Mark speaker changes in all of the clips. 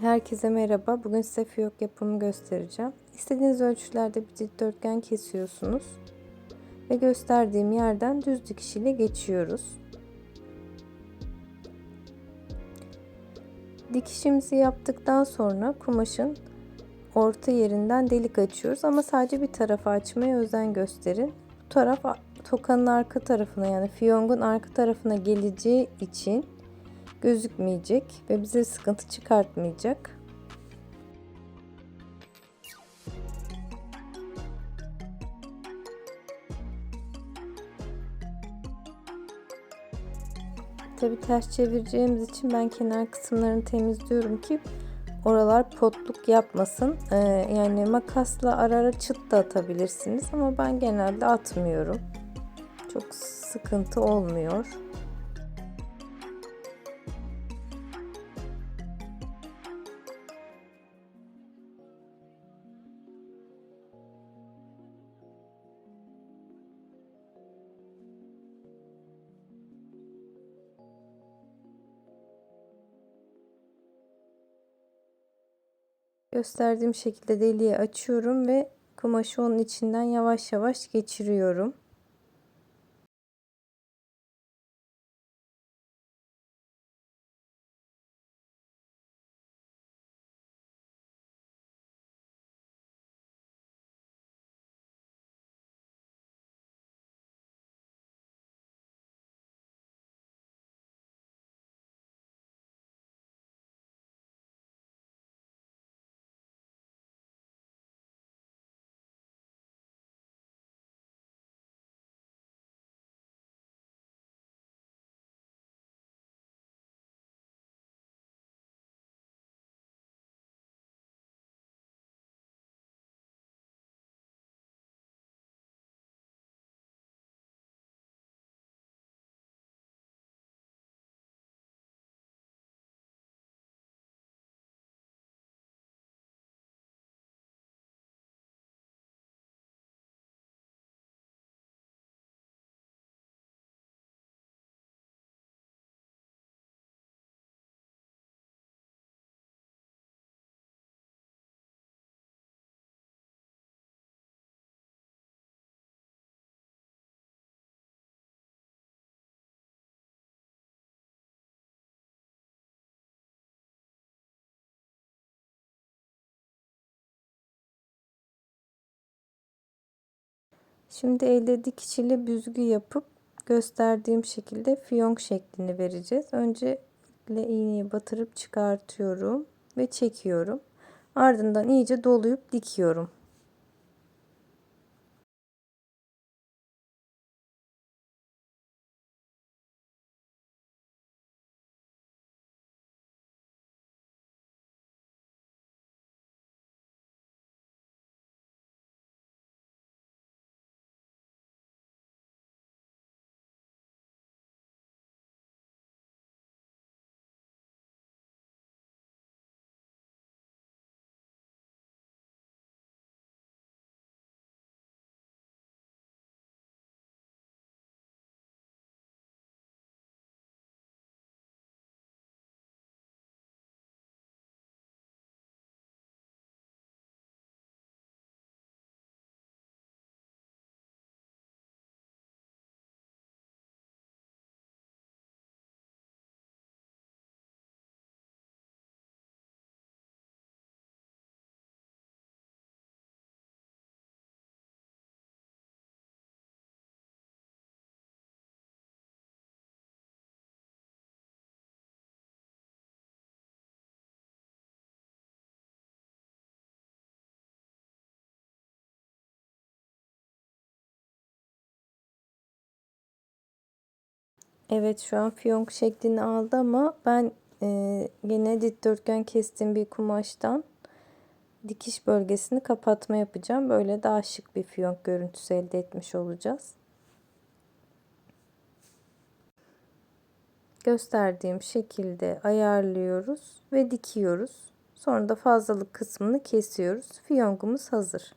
Speaker 1: Herkese merhaba. Bugün size fiyok yapımı göstereceğim. İstediğiniz ölçülerde bir dikdörtgen kesiyorsunuz. Ve gösterdiğim yerden düz dikiş ile geçiyoruz. Dikişimizi yaptıktan sonra kumaşın orta yerinden delik açıyoruz ama sadece bir tarafa açmaya özen gösterin. Bu taraf tokanın arka tarafına yani fiyongun arka tarafına geleceği için gözükmeyecek ve bize sıkıntı çıkartmayacak. Tabi ters çevireceğimiz için ben kenar kısımlarını temizliyorum ki oralar potluk yapmasın. Ee, yani makasla ara ara çıt da atabilirsiniz ama ben genelde atmıyorum. Çok sıkıntı olmuyor. Gösterdiğim şekilde deliği açıyorum ve kumaşı onun içinden yavaş yavaş geçiriyorum. Şimdi elde dikişiyle büzgü yapıp gösterdiğim şekilde fiyonk şeklini vereceğiz. Önce iğneyi batırıp çıkartıyorum ve çekiyorum. Ardından iyice doluyup dikiyorum. Evet şu an fiyonk şeklini aldı ama ben e, yine dikdörtgen kestiğim bir kumaştan dikiş bölgesini kapatma yapacağım. Böyle daha şık bir fiyonk görüntüsü elde etmiş olacağız. Gösterdiğim şekilde ayarlıyoruz ve dikiyoruz. Sonra da fazlalık kısmını kesiyoruz. Fiyonkumuz hazır.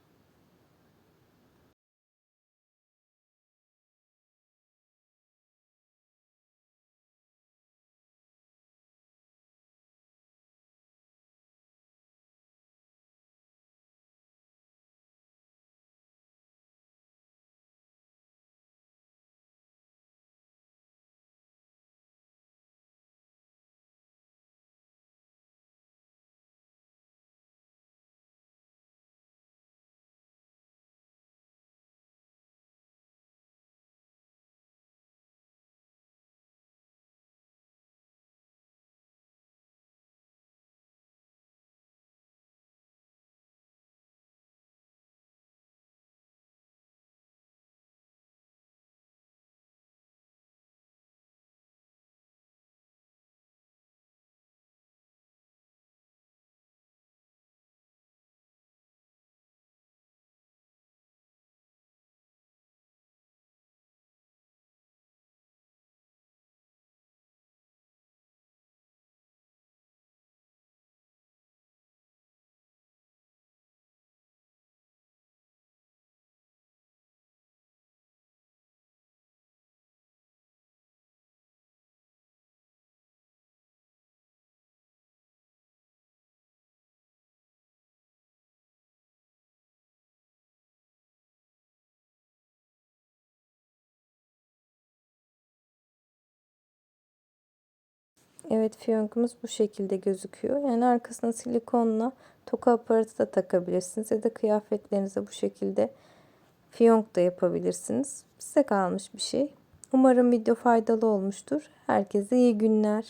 Speaker 1: Evet fiyonkumuz bu şekilde gözüküyor. Yani arkasına silikonla toka aparatı da takabilirsiniz ya da kıyafetlerinize bu şekilde fiyonk da yapabilirsiniz. Size kalmış bir şey. Umarım video faydalı olmuştur. Herkese iyi günler.